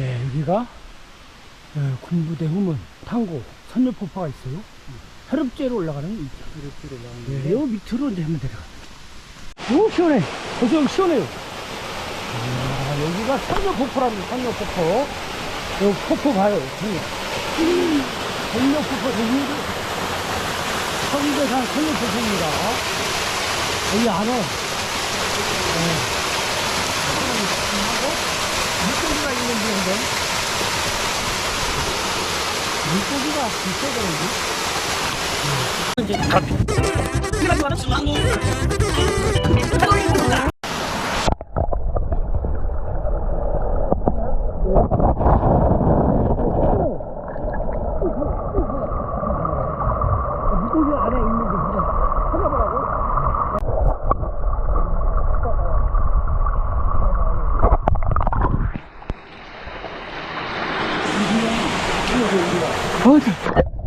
네, 여기가 어, 군부대 후문 탕고 선녀폭포가 있어요. 혈읍제로 올라가는 있죠. 이렇게 올라가는 네, 데요 밑으로 이제 한번 내려가. 오, 시원해. 벌써 시원해요. 아, 여기가 선녀폭포랍니다, 선녀폭포. 여기 폭포 봐요, 선녀. 선녀폭포, 저기도 성대산 선녀폭포입니다. 여기 안에, 물고기가 진짜 그런지? 물고기 안에 What?